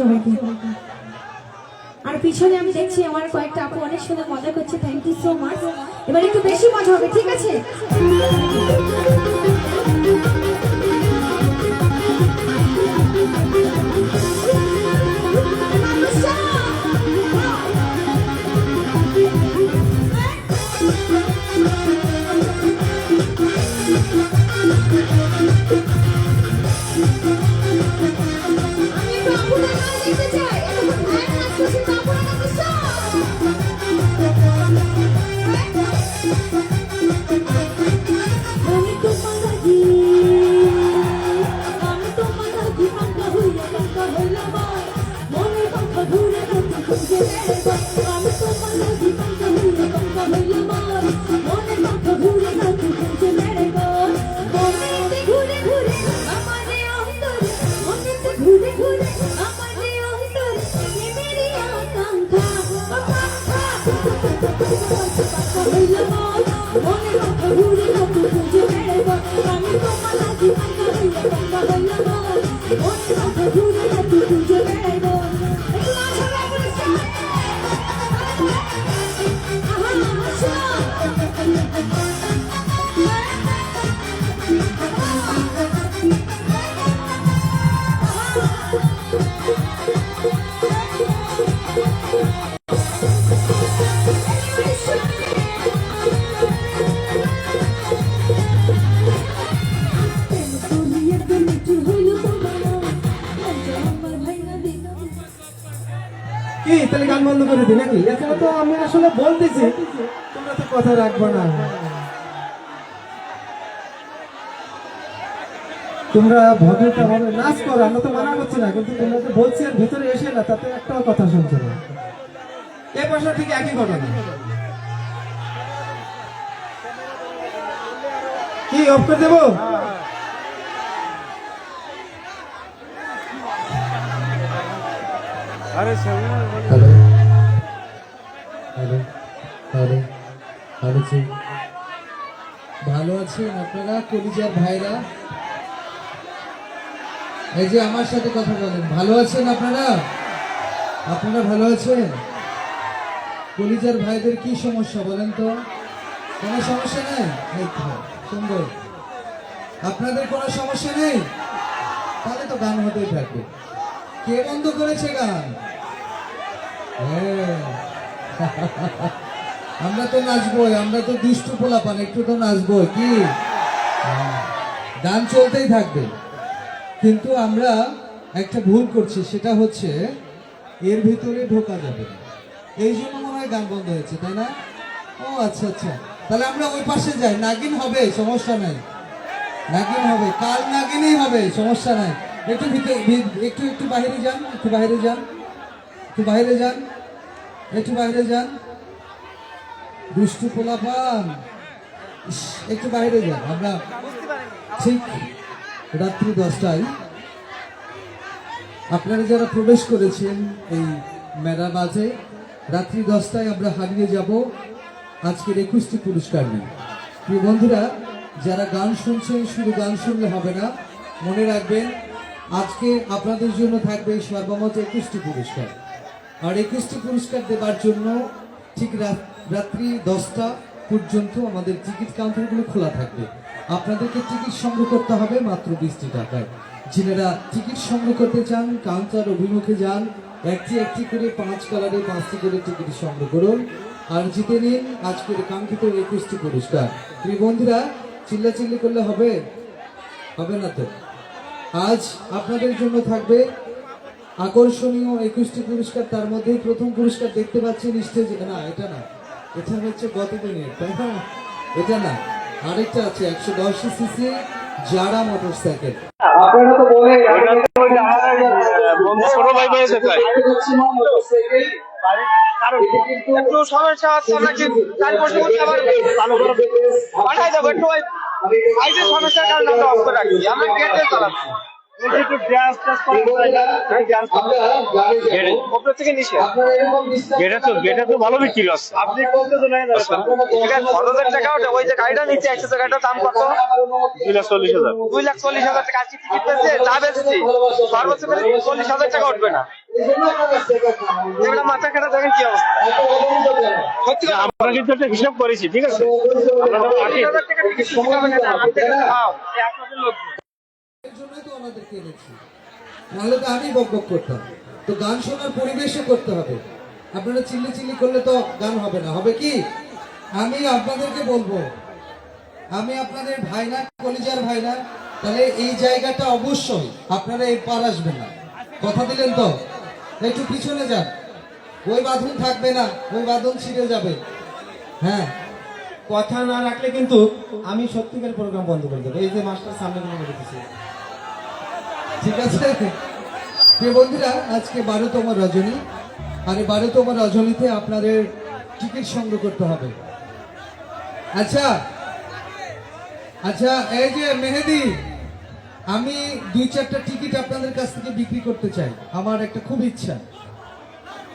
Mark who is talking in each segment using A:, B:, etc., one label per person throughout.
A: সবাইকে আর পিছনে আমি দেখছি আমার কয়েকটা আপু অনেক সুন্দর মজা করছে। থ্যাংক ইউ সো মাচ এবার একটু বেশি মজা হবে, ঠিক আছে?
B: তাহলে গান বন্ধ করে দিই নাকি? এখানে তো আমি আসলে বলতেছি, তোমরা তো কথা রাখব না। তোমরা ভদ্রতা ভাবে নাচ করো, আমরা তো মানা করছি না, কিন্তু তোমরা যে বলছি এর ভিতরে এসে না, তাতে একটাও কথা শুনছো না এ পাশে ঠিক একই ঘটনা। কি অফ করে দেবো? ভালো আছেন আপনারা, কলিজার ভাইরা? এই যে আমার সাথে কথা বলেন। ভালো আছেন আপনারা? আপনারা ভালো আছেন? কলিজার ভাইদের কি সমস্যা বলেন তো? কোনো সমস্যা নেই? সুন্দর। আপনাদের কোনো সমস্যা নেই? তাহলে তো গান হতেই থাকবে। কে বন্ধ করেছে গান। আমরা তো নাচবই, আমরা তো দুষ্টু পোলাপান, একটু তো নাচবই, কি? হ্যাঁ। গান চলতেই থাকবে। কিন্তু আমরা একটা ভুল করছি, সেটা হচ্ছে এর ভিতরে ঢোকা যাবে এই জন্য মনে হয় গান বন্ধ হয়েছে, তাই না? ও আচ্ছা আচ্ছা। তাহলে আমরা ওই পাশে যাই। নাগিন হবে, সমস্যা নাই। নাগিন হবে। কাল নাগিনই হবে, সমস্যা নাই। একটু ভিতরে, একটু একটু বাইরে যান, একটু বাইরে যান। একটু বাইরে যান একটু বাইরে যান। দুষ্টু পোলাপান। ইস, একটু বাইরে যান আমরা ঠিক রাত্রি দশটায় আপনারা যারা প্রবেশ করেছেন এই মেলা মাঝে রাত্রি দশটায় আমরা হারিয়ে যাব আজকের একুশটি পুরস্কার নিয়ে। প্রিয় বন্ধুরা যারা গান শুনছেন শুধু গান শুনলে হবে না মনে রাখবেন আজকে আপনাদের জন্য থাকবে সর্বমত একুশটি পুরস্কার। আর একুশটি পুরস্কার দেবার জন্য ঠিক রাত- রাত্রি দশটা পর্যন্ত আমাদের টিকিট কাউন্টারগুলো খোলা থাকবে। আপনাদেরকে টিকিট সংগ্রহ করতে হবে মাত্র বিশটি টাকায়। যিনারা টিকিট সংগ্রহ করতে চান, কাউন্টার অভিমুখে যান, একটি একটি করে পাঁচ কালারে পাঁচটি করে টিকিট সংগ্রহ করুন আর জিতে নিন আজকের কাঙ্ক্ষিত একুশটি পুরস্কার। প্রিয় বন্ধুরা, চিল্লাচিল্লি করলে হবে? হবে না তো? আজ আপনাদের জন্য থাকবে আকর্ষণীয় একুশটি পুরস্কার তার মধ্যেই প্রথম পুরস্কার দেখতে পাচ্ছেন স্টেজে না এটা না। এটা হচ্ছে গত দিনের তাই না? এটা না। আরেকটা আছে একশো দশ সিসি যারা মোটর সাইকেল আপনারা তো বলে
C: ছোট ভাই ভাই দেখায়
D: একটু সমস্যা হচ্ছে নাকি চার বছর মধ্যে আবার চালু করে পাঠাই দেবো একটু সমস্যার কারণে আমরা অফ করে রাখছি আমরা গেটে চালাচ্ছি।
C: চল্লিশ হাজার
D: টাকা উঠবে না মাথা খাটা দেখেন কি অবস্থা
C: আমরা কিন্তু একটা হিসাব করেছি ঠিক আছে তো
B: ওনাদেরকে এনেছি। নাহলে তো আমি বক বক করতাম। তো গান শোনার পরিবেশও করতে হবে। আপনারা চিল্লি চিল্লি করলে তো গান হবে না। হবে কি? আমি আপনাদেরকে বলব, আমি আপনাদের ভাই না কলিজার ভাই না তাহলে এই জায়গাটা অবশ্যই আপনারা পার আসবেন না। কথা দিলেন তো? একটু পিছনে যান। ওই বাঁধন থাকবে না, ওই বাঁধন ছিঁড়ে যাবে। হ্যাঁ।
E: কথা না রাখলে কিন্তু আমি সত্যিকার প্রোগ্রাম বন্ধ করে দেবো। এই যে মাস্টার সামনে বলেছি
B: ঠিক আছে? প্রিয় বন্ধুরা, আজকে বারোতম রজনী। আর এই বারোতম রজনীতে আপনাদের টিকিট সংগ্রহ করতে হবে। আচ্ছা আচ্ছা এই যে মেহেদি, আমি দুই চারটা টিকিট আপনাদের কাছ থেকে বিক্রি করতে চাই। আমার একটা খুব ইচ্ছা।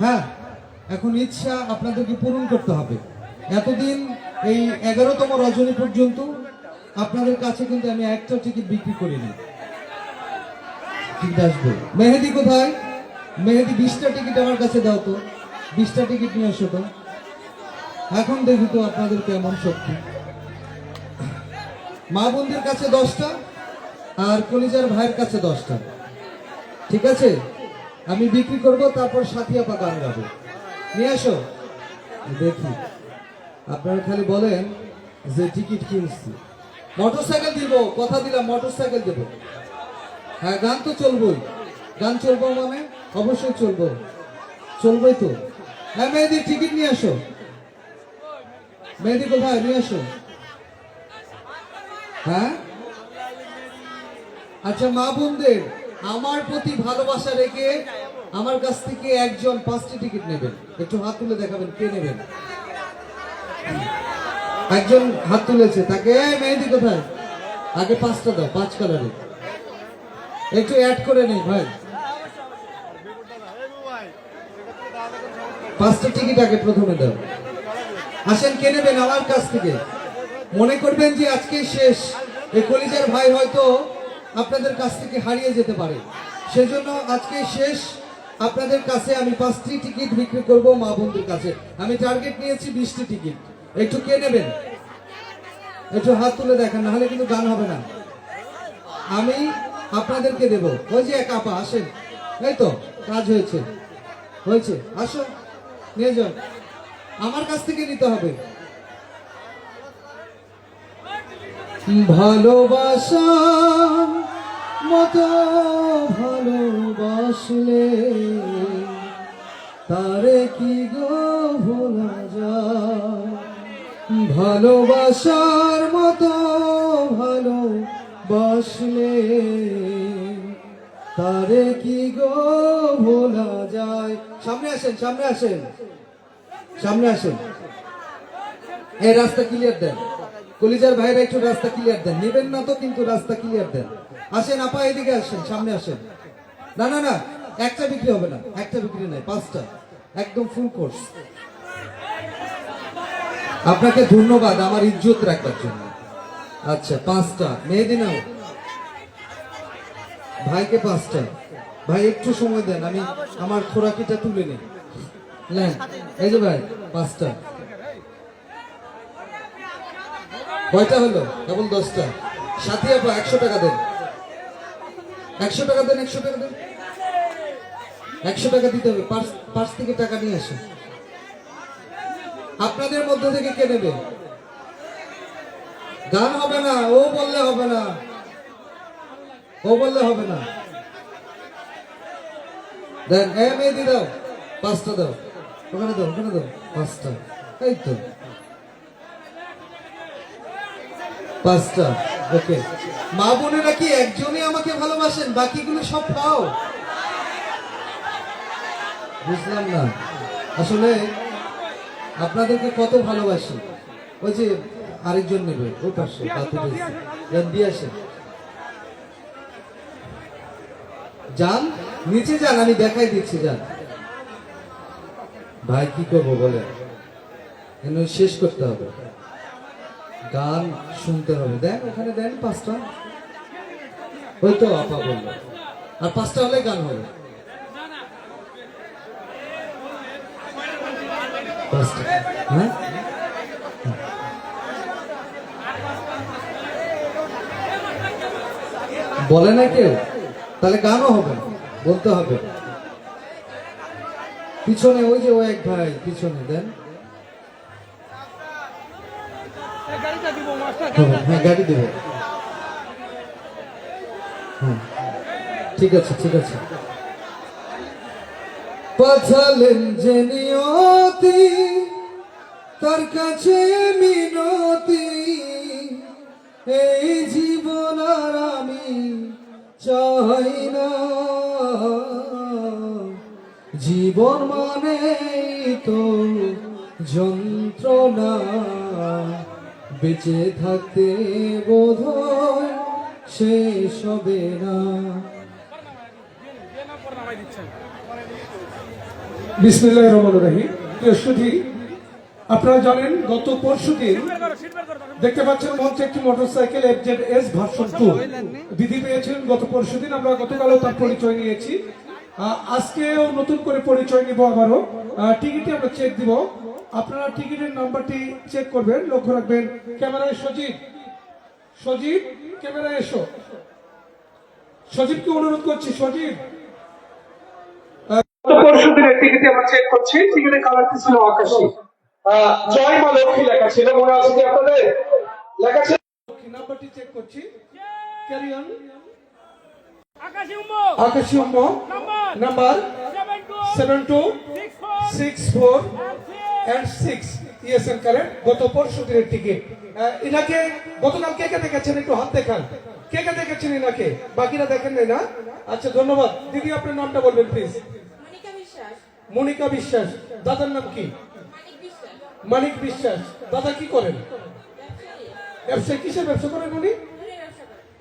B: হ্যাঁ এখন ইচ্ছা আপনাদেরকে পূরণ করতে হবে। এতদিন এই এগারোতম রজনী পর্যন্ত আপনাদের কাছে কিন্তু আমি একটা টিকিট বিক্রি করিনি। টিকিট আসবে। মেহেদি কোথায়? মেহেদি বিশটা টিকিট আমার কাছে দাও তো। বিশটা টিকিট নিয়ে আসো তো। এখন দেখি তো আপনাদের কেমন শক্তি। মা বোনদের কাছে দশটা আর কলিজার ভাইয়ের কাছে দশটা। ঠিক আছে? আমি বিক্রি করব, তারপর সাথী আপা গান গাবো। নিয়ে আসো দেখি। আপনারা খালি বলেন যে টিকিট কিনছি। মোটরসাইকেল দিব, কথা দিলাম, মোটরসাইকেল দেবো। হ্যাঁ গান তো চলবই। গান চলবো মানে? অবশ্যই চলবো। চলবই তো। হ্যাঁ মেয়েদের টিকিট নিয়ে আসো। মেয়েদি কোথায়? নিয়ে আসো। হ্যাঁ? আচ্ছা মা বোনদের আমার প্রতি ভালোবাসা রেখে আমার কাছ থেকে একজন পাঁচটি টিকিট নেবেন। একটু হাত তুলে দেখাবেন কে নেবেন। একজন হাত তুলেছে। তাকে "এই, মেহেদি কোথায়? আগে পাঁচটা দাও পাঁচ কালারে একটু অ্যাড করে নেই, ভাই। পাঁচটা টিকিট আগে প্রথমে দাও। আসেন কে নেবেন আমার কাছ থেকে। মনে করবেন যে আজকে শেষ। এই কলিজার ভাই হয়তো আপনাদের কাছ থেকে হারিয়ে যেতে পারে। সেজন্য আজকে শেষ। আপনাদের কাছে আমি পাঁচটি টিকিট বিক্রি করব মা বন্ধুর কাছে। আমি টার্গেট নিয়েছি বিশটি টিকিট একটু কে নেবেন? একটু হাত তুলে দেখেন, নাহলে কিন্তু গান হবে না। আমি আপনাদেরকে দেব। ওই যে এক আপা, আসেন। এই তো, কাজ হয়েছে। হয়েছে। আসো নিয়ে যান। আমার কাছ থেকে নিতে হবে। ভালোবাসা মতো ভালোবাসলে তারে কি গো ভোলা যায়? ভালোবাসার তারে কি গো ভোলা যায়? সামনে আসেন সামনে আসেন। সামনে আসেন। এই রাস্তা ক্লিয়ার দেন। কলিজার ভাইরা একটু রাস্তা ক্লিয়ার দেন। নেবেন না তো, কিন্তু রাস্তা ক্লিয়ার দেন। আসেন, আপা এদিকে আসেন, সামনে আসেন। না না না, একটা বিক্রি হবে না। একটা বিক্রি নাই, পাঁচটা। একদম ফুল কোর্স আপনাকে ধন্যবাদ আমার ইজ্জত রাখবার জন্য। আচ্ছা পাঁচটা। মেহেদি নাও। ভাইকে পাঁচটা। ভাই, একটু সময় দেন, আমি আমার খোরাকিটা তুলে নিই। এই যে ভাই, পাঁচটা। কয়টা হলো? কেবল দশটা। সাথী আপা, একশো টাকা দেন। একশো টাকা দেন, একশো টাকা দেন। একশো টাকা দিতে হবে পার্স থেকে টাকা নিয়ে আসে আপনাদের মধ্যে থেকে কে নেবে? গান হবে না, ও বললে হবে না। ও বললে হবে না। দেন, এ মেয়েদি দাও, পাঁচটা দাও। ওখানে দাও ওখানে দাও, পাঁচটা। এই তো। পাঁচটা, ওকে। মা বোনেরা কি একজনই আমাকে ভালোবাসেন? বাকিগুলো সব পাও? বুঝলাম না। আসলে আপনাদেরকে কত ভালোবাসি। ওই যে আরেকজন নেবে, ওই পাশে দিয়ে আসেন। যান, নিচে যান, আমি দেখাই দিচ্ছি, যান। ভাই, কি করব বলে এনে শেষ করতে হবে। গান শুনতে হবে। দেন, ওখানে দেন, পাঁচটা। ওই তো আপা বলল। আর পাঁচটা হলে গান হবে। হ্যাঁ? বলে না কেউ? তাহলে গানও হবে বলতে হবে পিছনে, ওই যে ও এক ভাই, পিছনে, দেন। হ্যাঁ গাড়ি দেবে। হ্যাঁ ঠিক আছে ঠিক আছে। পাঠালেন যে নিয়তি তার কাছে মিনতি, এই জীবন আর আমি চাই না জীবন মানে তো যন্ত্রণা। বেঁচে থাকতে বোধ শেষ হবে না।
F: বিসমিল্লাহ রহমান রহিম। প্রিয় আপনারা জানেন, গত পরশু দিন দেখতে পাচ্ছেন মঞ্চে একটি motorcycle FZ S version two দিদি পেয়েছেন। গত পরশু দিন আমরা গতকালও তার পরিচয় নিয়েছি। আজকেও নতুন করে পরিচয় নিব আবারও। টিকিটে আমরা চেক দিব। আপনারা টিকিটের নাম্বারটি চেক করবেন। লক্ষ্য রাখবেন, ক্যামেরায় সজীব। সজীব, ক্যামেরায় এসো। সজীবকে অনুরোধ করছি, সজীব। পরশু দিনের টিকিটে আমরা চেক করছি। টিকিটের কালারটি ছিল? আকাশী। জয় মা লক্ষ্মী লেখা ছিল মনে আছে কি আপনাদের? লেখা ছিল নাম্বারটি চেক করছি। Carry on Akashi um number seven two six four and six yes and correct গত পরশু দিনের টিকিট ইনাকে গতকাল কে কে দেখেছেন? একটু হাত দেখান। কে কে দেখেছেন ইনাকে? বাকিরা দেখেন নাই না? আচ্ছা ধন্যবাদ। দিদি আপনার নামটা বলবেন প্লিজ
A: মনিকা বিশ্বাস।
F: মনিকা বিশ্বাস। দাদার নাম কি?
A: মানিক বিশ্বাস,
F: দাদা কি করেন?
A: ব্যবসায়ী
F: ব্যবসা কিসের ব্যবসা করেন উনি?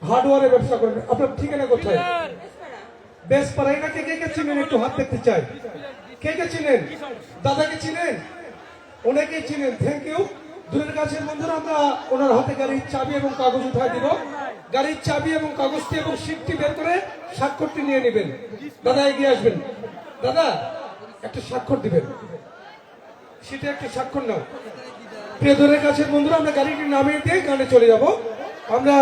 F: হার্ডওয়ারের ব্যবসা করেন। আপনার ঠিকানা কোথায়? বেশ পাড়ায় নাকি কে কে চিনেন? একটু হাত দেখতে চাই। কে কে চিনেন? দাদাকে চিনেন? অনেকেই চিনেন। থ্যাংক ইউ দূরের কাছে বন্ধুরা, আমরা ওনার হাতে গাড়ির চাবি এবং কাগজ উঠায় দিব। গাড়ির চাবি এবং কাগজটি এবং শিটটি বের করে স্বাক্ষরটি নিয়ে নেবেন। দাদা এগিয়ে আসবেন। দাদা, একটা স্বাক্ষর দিবেন। সেটা একটা স্বাক্ষর নাও। প্রিয় দূরের কাছে বন্ধুরা আমরা গাড়িটি নামিয়ে দিয়ে গানে চলে যাব। আমরা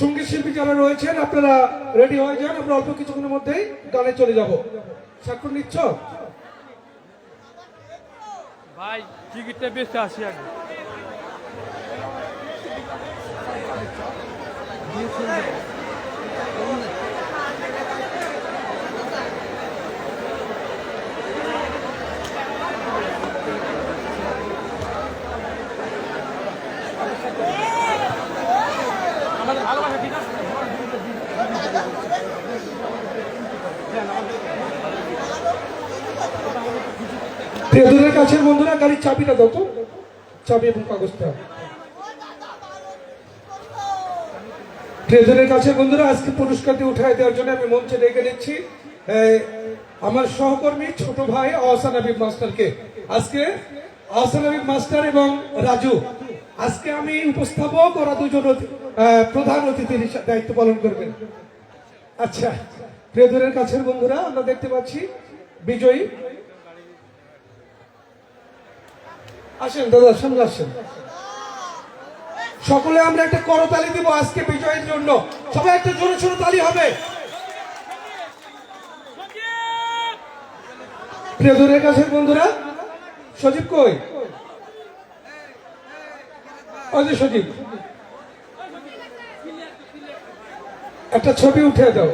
F: সংগীত শিল্পী যারা রয়েছেন আপনারা রেডি হয়ে যান আমরা অল্প কিছুক্ষণের মধ্যেই গানে চলে যাব। স্বাক্ষর নিচ্ছ?
G: ভাই টিকিটটা বেচতে আসি আগে।
F: দূরের কাছের বন্ধুরা, গাড়ির চাবিটা দাও তো। চাবি এবং কাগজটা। প্রিয়জনের কাছে বন্ধুরা, আজকে পুরস্কারটি উঠায় দেওয়ার জন্য আমি মঞ্চে ডেকে নিচ্ছি। আমার সহকর্মী ছোট ভাই আহসান হাবিব মাস্টারকে। আজকে আহসান হাবিব মাস্টার এবং রাজু। আজকে আমি উপস্থাপক, ওরা দুজন প্রধান অতিথির দায়িত্ব পালন করবেন। আচ্ছা প্রিয়জনের কাছের বন্ধুরা, আমরা দেখতে পাচ্ছি বিজয়ী আসেন, দাদা, সামনে আসেন। সকলে আমরা একটা করতালি দিব আজকে বিজয়ের জন্য। সবাই একটা জোরে জোরে তালি হবে। প্রিয় দূরের কাছে বন্ধুরা। সজীব কই? ওই সজীব। একটা ছবি উঠে দাও।